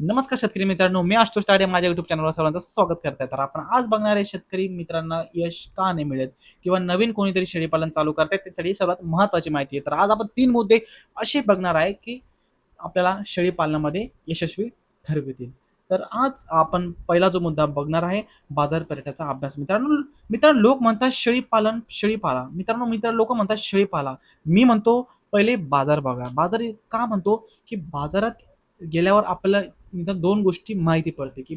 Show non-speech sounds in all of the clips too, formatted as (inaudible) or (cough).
नमस्कार शेतकरी मित्रांनो मी आशुतोष ताडे माझ्या युट्यूब चॅनलवर सर्वांचं स्वागत करताय. तर आपण आज बघणार आहे शेतकरी मित्रांना यश का नाही मिळत किंवा नवीन कोणीतरी शेळीपालन चालू करतायत त्यासाठी सर्वात महत्वाची माहिती आहे. तर आज आपण तीन मुद्दे असे बघणार आहे की आपल्याला शेळीपालनामध्ये यशस्वी ठरवितील. तर आज आपण पहिला जो मुद्दा बघणार आहे बाजारपेठाचा अभ्यास. मित्रांनो मित्रांनो लोक म्हणतात शेळीपालन शेळीपाला. मित्रांनो मित्र लोक म्हणतात शेळीपाला. मी म्हणतो पहिले बाजार बघा. बाजार का म्हणतो? की बाजारात गेल्यावर आपल्याला निदान दोन गोष्टी माहिती पडते की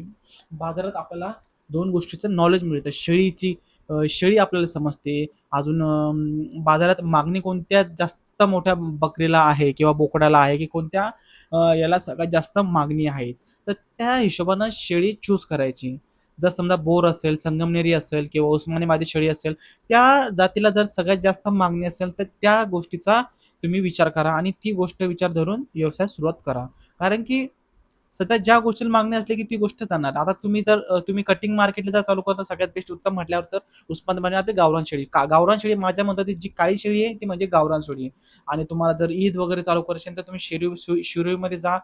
बाजारात आपल्याला दोन गोष्टीचं नॉलेज मिळतं. शेळीची शेळी आपल्याला समजते. अजून बाजारात मागणी कोणत्या जास्त मोठ्या बकरीला आहे किंवा बोकडाला आहे की कोणत्या याला सगळ्यात जास्त मागणी आहे? तर त्या हिशोबानं शेळी चूज करायची. जर समजा बोर असेल संगमनेरी असेल किंवा उस्मानीबादी शेळी असेल त्या जातीला जर सगळ्यात जास्त मागणी असेल तर त्या गोष्टीचा तुम्ही विचार करा आणि ती गोष्ट विचार धरून व्यवसाय सुरुवात करा. कारण की सध्या ज्या गोष्टीला मागणी असली की ती गोष्ट जाणार आता तुम्ही जर तुम्ही कटिंग मार्केटला जर चालू करता सगळ्यात बेस्ट उत्तम म्हटल्यावर तर उस्मानाबाद आपली गावरान शेळी. का गावरान शेळी माझ्या मते जी काळी शेळी आहे ती म्हणजे गावरान शेळी आहे. आणि तुम्हाला जर ईद वगैरे चालू करायची तर तुम्ही शिरू शिरूमध्ये जा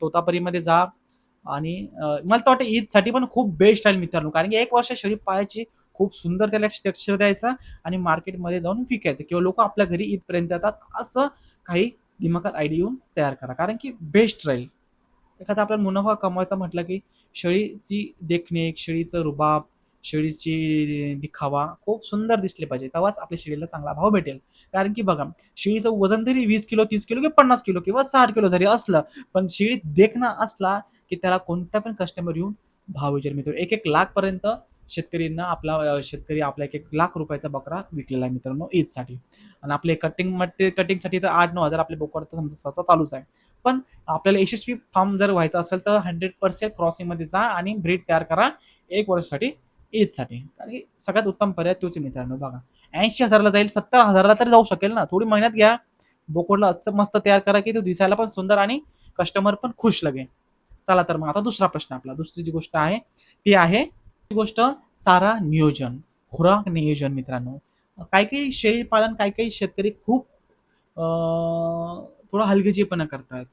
तोतापरीमध्ये जा. आणि मला तर वाटतं ईदसाठी पण खूप बेस्ट राहील मित्रांनो. कारण की एक वर्ष शेळी पाळायची खूप सुंदर त्याला स्ट्रक्चर द्यायचा आणि मार्केटमध्ये जाऊन विकायचं. किंवा लोक आपल्या घरी ईदपर्यंत येतात. असं काही दिमागात आयडिया येऊन तयार करा. कारण की बेस्ट राहील एखादा आपल्याला मुनाफा कमवायचा म्हटलं की शेळीची देखणे शेळीचं रुबाब शेळीची दिखावा खूप सुंदर दिसले पाहिजे. तेव्हाच आपल्या शेळीला चांगला भाव भेटेल. कारण की बघा शेळीचं वजन तरी वीस किलो तीस किलो किंवा पन्नास किलो किंवा साठ किलो जरी असलं पण शेळी देखणं असला की त्याला कोणता पण कस्टमर येऊन भाव विचार मिळतो. एक एक लाख पर्यंत शेतकरींना आपला शेतकरी आपला एक एक लाख रुपयाचा बकरा विकलेला आहे मित्रांनो ईदसाठी. आणि आपले कटिंग मटे कटिंगसाठी तर आठ नऊ हजार आपले बोकड तर समजा सहसा चालूच आहे. पण आपल्याला यशस्वी फार्म जर व्हायचा असेल तर हंड्रेड पर्सेंट क्रॉसिंगमध्ये जा आणि ब्रीड तयार करा एक वर्षासाठी ईदसाठी. कारण की सगळ्यात उत्तम पर्याय तोच आहे मित्रांनो बघा. ऐंशी हजारला जाईल सत्तर हजारला तरी जाऊ शकेल ना. थोडी मेहनत घ्या. बोकडला असं मस्त तयार करा की तो दिसायला पण सुंदर आणि कस्टमर पण खुश लगे. चला तर मग आता दुसरा प्रश्न आपला. दुसरी जी गोष्ट आहे ती आहे गोष्ट चारा नियोजन खुराक नियोजन मित्रांनो. काही काही शेळी पालन काही काही शेतकरी खूप थोडा हलगर्जीपणा करतात.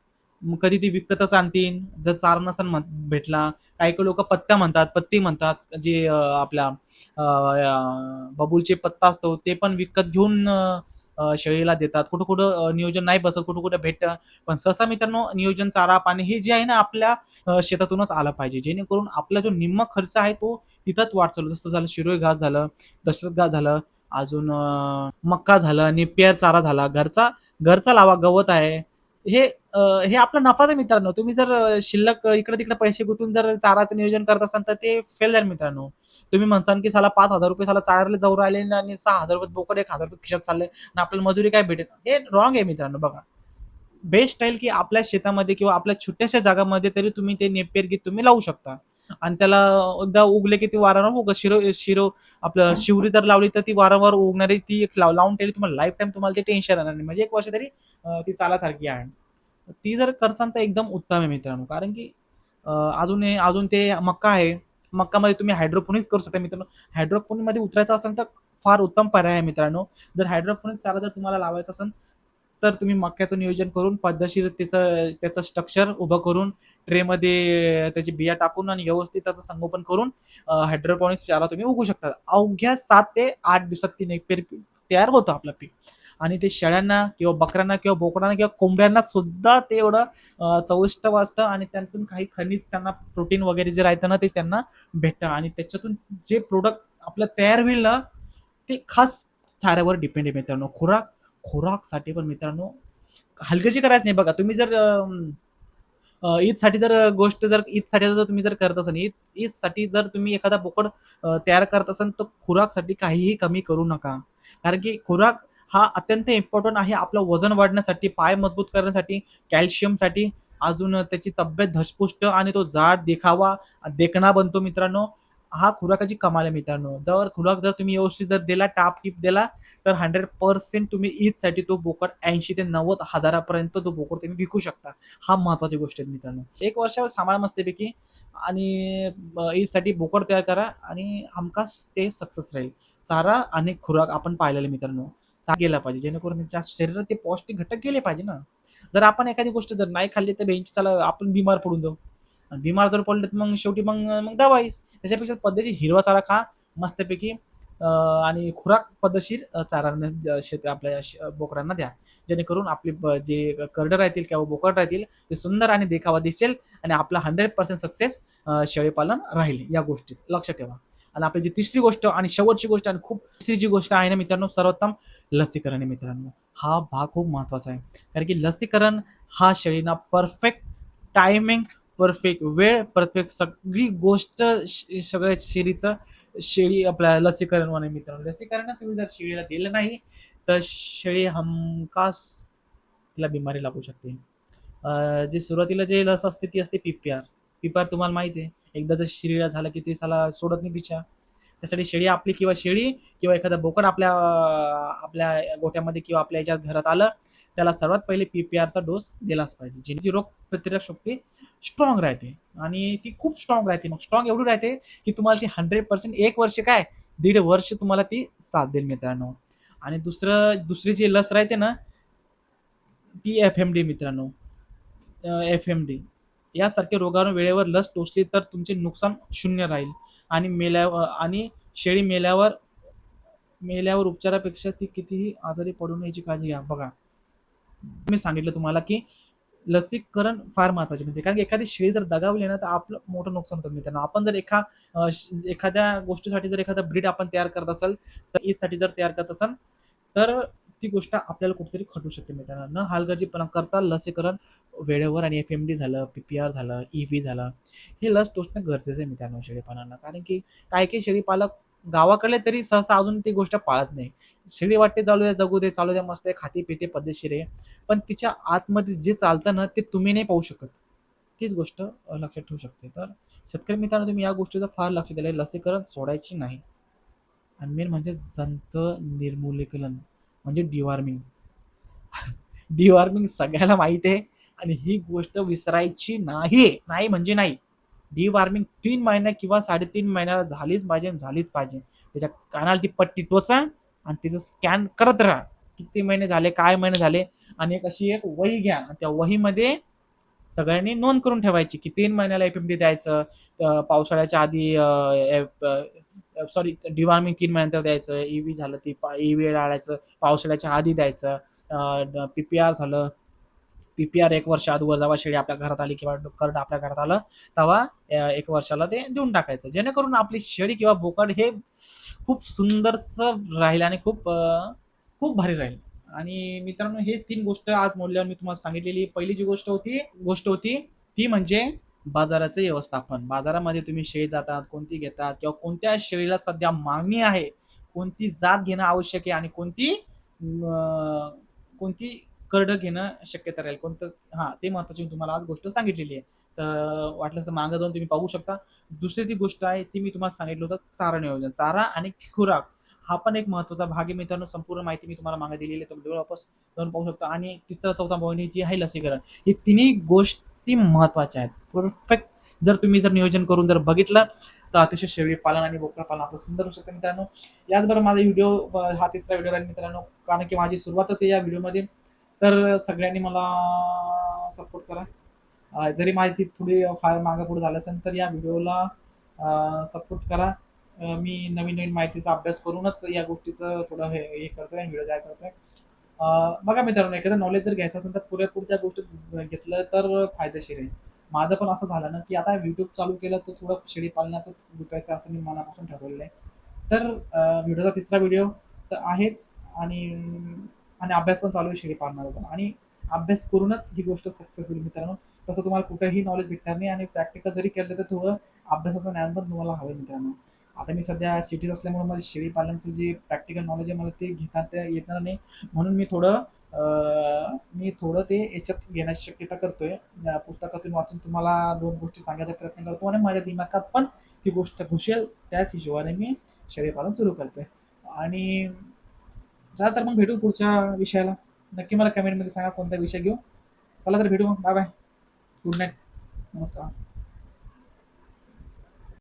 कधी ती विकतच आणतील. जर चारा नसन भेटला काही काही लोक पत्त्या म्हणतात पत्ती म्हणतात जे आपल्या बबूलचे पत्ता असतो ते पण विकत घेऊन शेळीला देतात. कुठं कुठं नियोजन नाही बसत कुठं कुठं भेट पण सहसा मित्रांनो नियोजन चारा पाणी हे जे आहे ना आपल्या शेतातूनच आलं पाहिजे. जेणेकरून आपला जो निम्म खर्च आहे तो तिथंच वाचवलं जसं झालं शिरोई घास झालं दशरथ घास झालं अजून मक्का झालं निपियर चारा झाला. घरचा घरचा लावा गवत आहे. हे हे आपला नफाच आहे मित्रांनो तुम्ही जर शिल्लक इकडे तिकडे पैसे गुंतून जर चाराचं नियोजन करत असाल तर ते फेल जाईल मित्रांनो. तुम्ही म्हणसान की साला पाच हजार रुपये साला चाराला जाऊ राहिले आणि सहा हजार रुपये बोकड एक हजार रुपये खिशात चालले आणि आपल्याला मजुरी काय भेटेल? हे रॉंग आहे मित्रांनो बघा. बेस्ट राहील की आपल्या शेतामध्ये किंवा आपल्या छोट्याशा जागामध्ये तरी तुम्ही ते नेपेर गीत तुम्ही लावू शकता. आणि त्याला एकदा उगले की ती वारंवार उग शिरो शिरो आपलं शिवरी जर लावली तर ती वारंवार उगणारी ती एक लाव- लावून ठेवली तुम्हाला लाईफ टाईम तुम्हाला ते टेन्शन राहणार नाही. म्हणजे एक वर्ष तरी ती चालासारखी आहे. ती जर करसान तर एकदम उत्तम आहे मित्रांनो. कारण की अजून हे- अजून ते मक्का आहे. मक्कामध्ये तुम्ही हायड्रोपोनिक्स करू शकता मित्रांनो. हायड्रोपोनिकमध्ये उतरायचं असेल तर फार उत्तम पर्याय आहे मित्रांनो. जर हायड्रोपोनिक चाला जर तुम्हाला लावायचं असेल तर तुम्ही मक्याचं नियोजन करून पद्धतशीर त्याचं त्याचं स्ट्रक्चर उभं करून ट्रेमध्ये त्याची बिया टाकून आणि व्यवस्थित त्याचं संगोपन करून हायड्रोपॉनिक्स चारा तुम्ही उगू शकता. अवघ्या सात ते आठ दिवसात तीन पेर तयार होतं आपलं पीक. आणि ते शेळ्यांना किंवा बकऱ्यांना किंवा बोकडांना किंवा कोंबड्यांना सुद्धा ते एवढं चविष्ट वाजतं आणि त्यातून काही खनिज त्यांना प्रोटीन वगैरे जे राहतं ना ते त्यांना भेटतं. आणि त्याच्यातून जे प्रोडक्ट आपलं तयार होईल ना ते खास चाऱ्यावर डिपेंड आहे मित्रांनो. खुराक खुराकसाठी पण मित्रांनो हलगर्जी करायचं नाही. बघा तुम्ही जर ईदसाठी जर गोष्ट जर ईदसाठी जर तुम्ही जर करत असाल ईद ईदसाठी जर तुम्ही एखादा बोकड तयार करत असाल तर खुराकसाठी काहीही कमी करू नका. कारण की खुराक हा अत्यंत इम्पॉर्टंट आहे आपलं वजन वाढण्यासाठी पाय मजबूत करण्यासाठी कॅल्शियमसाठी. अजून त्याची तब्येत धसपुष्ट आणि तो जाड देखावा देखणा बनतो मित्रांनो. हा खुराकाची कमाल आहे मित्रांनो. जर खुराक जर तुम्ही व्यवस्थित जर दिला टाप टीप दिला तर हंड्रेड पर्सेंट तुम्ही ईदसाठी तो बोकड ऐंशी ते नव्वद हजारापर्यंत तो बोकड तुम्ही विकू शकता. हा महत्वाची गोष्ट आहे मित्रांनो. एक वर्षावर सांभाळ मस्तपैकी आणि ईदसाठी बोकड तयार करा आणि हमखास ते सक्सेस राहील. चारा आणि खुराक आपण पाहिलेले मित्रांनो. गेला पाहिजे. जेणेकरून त्यांच्या शरीरात ते पौष्टिक घटक गेले पाहिजे ना. जर आपण एखादी गोष्ट जर नाही खाल्ली तर बेंच चला आपण बिमार पडून जाऊ. बिमार जर पडलं तर मग शेवटी मग मग दवाईस त्याच्यापेक्षा पद्धतशीर हिरवा चारा खा मस्तपैकी. आणि खुराक पद्धतशीर चारा शेत आपल्या श- बोकडांना द्या. जेणेकरून आपले जे करडं राहतील किंवा बोकड राहतील ते सुंदर आणि देखावा दिसेल आणि आपला हंड्रेड पर्सेंट सक्सेस शेळीपालन राहील या गोष्टीत. लक्ष ठेवा. आणि आपली जी तिसरी गोष्ट आणि शेवटची गोष्ट आणि खूप तिसरी जी गोष्ट आहे ना मित्रांनो सर्वोत्तम लसीकरण आहे मित्रांनो. हा भाग खूप महत्त्वाचा आहे. कारण की लसीकरण हा शेळीना परफेक्ट टायमिंग परफेक्ट वेळ परफेक्ट सगळी गोष्ट श- सगळ्या शेळीचं शेळी आपल्या लसीकरण म्हणे मित्रांनो. लसीकरणच तुम्ही जर शेळीला दिलं नाही तर शेळी हमखास तिला बिमारी लागू शकते. जे सुरुवातीला जे लस असते ती असते पीपीआर पीपीआर तुम्हाला माहिती आहे. एकदा जर शेळीला झालं की ते साला सोडत नाही पिछा त्यासाठी शेळी आपली किंवा शेळी किंवा एखादा बोकड आपल्या आपल्या गोठ्यामध्ये किंवा आपल्या याच्यात घरात आलं त्याला सर्वात पहिले पीपीआरचा डोस दिलाच पाहिजे. जेणे रोग प्रतिरोधक शक्ती स्ट्रॉंग राहते. आणि ती खूप स्ट्रॉंग राहते. मग स्ट्रॉंग एवढी राहते की तुम्हाला ती हंड्रेड पर्सेंट एक वर्ष काय? दीड वर्ष तुम्हाला ती साथ देईल मित्रांनो. आणि दुसरं दुसरी जी लस राहते ना ती एफ एम डी मित्रांनो. एफ एम डी यासारख्या रोगावर वेळेवर लस टोचली तर तुमचे नुकसान शून्य राहील. आणि मेल्यावर आणि शेळी मेल्यावर मेल्यावर उपचारापेक्षा ती कितीही आजारी पडू नये याची काळजी घ्या. बघा. मी सांगितलं तुम्हाला की लसीकरण फार महत्त्वाचे म्हणजे कारण की एखादी शेळी जर दगावली ना तर आपलं मोठं नुकसान होतं. म्हणजे मित्रांनो आपण जर एखा एखाद्या गोष्टीसाठी जर एखादा ब्रीड आपण तयार करत असेल तर ईदसाठी जर तयार करत असाल तर ती गोष्ट आपल्याला कुठेतरी खटू शकते. म्हणजे मित्रांनो न हालगर्जीपणा करता लसीकरण वेळेवर आणि एफ एम डी झालं पी पी आर झालं ई व्ही झालं हे लस टोचणं गरजेचं आहे मित्रांनो शेळीपालनाला कारण की काही काही शेळीपालक गावाकडले तरी सहसा अजून ती गोष्ट पाळत नाही. शिडी वाटते चालू द्या जगू दे चालू द्या मस्त आहे खाती पिते पद्धतशीर आहे. पण तिच्या आतमध्ये जे चालतं ना ते तुम्ही नाही पाहू शकत. तीच गोष्ट लक्षात ठेवू शकते. तर शेतकरी मित्रांनो तुम्ही या गोष्टीचं फार लक्ष दिलं लसीकरण सोडायची नाही. आणि मेन म्हणजे जंत निर्मूलीकरण म्हणजे डिवॉर्मिंग डिवॉर्मिंग (laughs) सगळ्याला माहीत आहे. आणि ही गोष्ट विसरायची नाही. नाही म्हणजे नाही. डिवॉर्मिंग तीन महिन्या किंवा साडेतीन महिन्याला झालीच पाहिजे झालीच पाहिजे. त्याच्या कानाला ती पट्टी टोचा आणि तिचं स्कॅन करत राहा. किती महिने झाले काय महिने झाले? आणि एक अशी एक वही घ्या. त्या वहीमध्ये सगळ्यांनी नोंद करून ठेवायची की तीन महिन्याला एफ एम डी द्यायचं पावसाळ्याच्या आधी सॉरी डिवॉर्मिंग तीन महिन्यानंतर द्यायचं ईव्ही झालं ती ई व्ही आणायचं पावसाळ्याच्या आधी द्यायचं पी पी आर झालं पी पी आर एक वर्ष अगोदर जेव्हा शेळी आपल्या घरात आली किंवा कर्ड आपल्या घरात आलं तेव्हा एक वर्षाला ते देऊन टाकायचं. जेणेकरून आपली शेळी किंवा बोकड हे खूप सुंदरच राहील आणि खूप खूप भारी राहील. आणि मित्रांनो हे तीन गोष्ट आज मोडल्यावर मी तुम्हाला सांगितलेली. पहिली जी गोष्ट होती गोष्ट होती ती म्हणजे बाजाराचं व्यवस्थापन. बाजारामध्ये तुम्ही शेळी जातात कोणती घेतात किंवा कोणत्या शेळीला सध्या मागणी आहे कोणती जात घेणं आवश्यक आहे आणि कोणती कोणती करडं घेणं शक्यता राहील. कोणतं? हां ते महत्वाची मी तुम्हाला आज गोष्ट सांगितलेली आहे. तर वाटलं तर मागं जाऊन तुम्ही पाहू शकता. दुसरी ती गोष्ट आहे ती मी तुम्हाला सांगितलं होतं चारा नियोजन. चारा आणि खुराक हा पण एक महत्त्वाचा भाग आहे मित्रांनो. संपूर्ण माहिती मी तुम्हाला मागे दिलेली आहे तुम्ही वापस जाऊन पाहू शकता. आणि तिसरा चौथा पॉईंट जी आहे लसीकरण ही तिन्ही गोष्टी महत्त्वाच्या आहेत. परफेक्ट जर तुम्ही जर नियोजन करून जर बघितलं तर अतिशय शेळी पालन आणि बोकड पालन आपलं सुंदर होऊ शकतं मित्रांनो. याचबरोबर माझा व्हिडिओ हा तिसरा व्हिडिओ राहील मित्रांनो. कारण की माझी सुरुवातच आहे या व्हिडिओमध्ये. तर सगळ्यांनी मला सपोर्ट करा. जरी माहिती थोडी फार मागं पुढे झालं असेल तर या व्हिडिओला सपोर्ट करा. मी नवीन नवीन माहितीचा अभ्यास करूनच या गोष्टीचं थोडं हे हे करतोय व्हिडिओ जाय करतोय. अं, बघा मित्रांनो एखादं नॉलेज जर घ्यायचं असेल तर पुरेपूर त्या गोष्टी घेतलं तर फायदेशीर आहे. माझं पण असं झालं ना की आता यूट्यूब चालू केलं तर थोडं शेळी पालनातच गुंतायचं असं मी मनापासून ठरवलेलं आहे. तर व्हिडिओचा तिसरा व्हिडिओ तर आहेच. आणि आणि अभ्यास पण चालू आहे शेळी पालनावर पण आणि अभ्यास करूनच ही गोष्ट सक्सेसफुल मित्रांनो. तसं तुम्हाला कुठेही नॉलेज भेटणार नाही आणि प्रॅक्टिकल जरी केलं तर थोडं अभ्यासाचं ज्ञान पण तुम्हाला हवं मित्रांनो. आता मी सध्या सिटीत असल्यामुळे मला शेळी पालनचं जे प्रॅक्टिकल नॉलेज आहे मला ते घेता येणार नाही. म्हणून मी थोडं मी थोडं ते याच्यात घेण्याची शक्यता करतोय. पुस्तकातून वाचून तुम्हाला दोन गोष्टी सांगायचा प्रयत्न करतो आणि माझ्या दिमागात पण ती गोष्ट घुसेल त्याच हिशोबाने मी शेळी पालन सुरू करतोय. आणि चला तर मग भेटू पुढच्या विषयाला. नक्की मला कमेंटमध्ये सांगा कोणता विषय घेऊ. चला तर भेटू मग. बाय बाय गुड नाईट नमस्कार.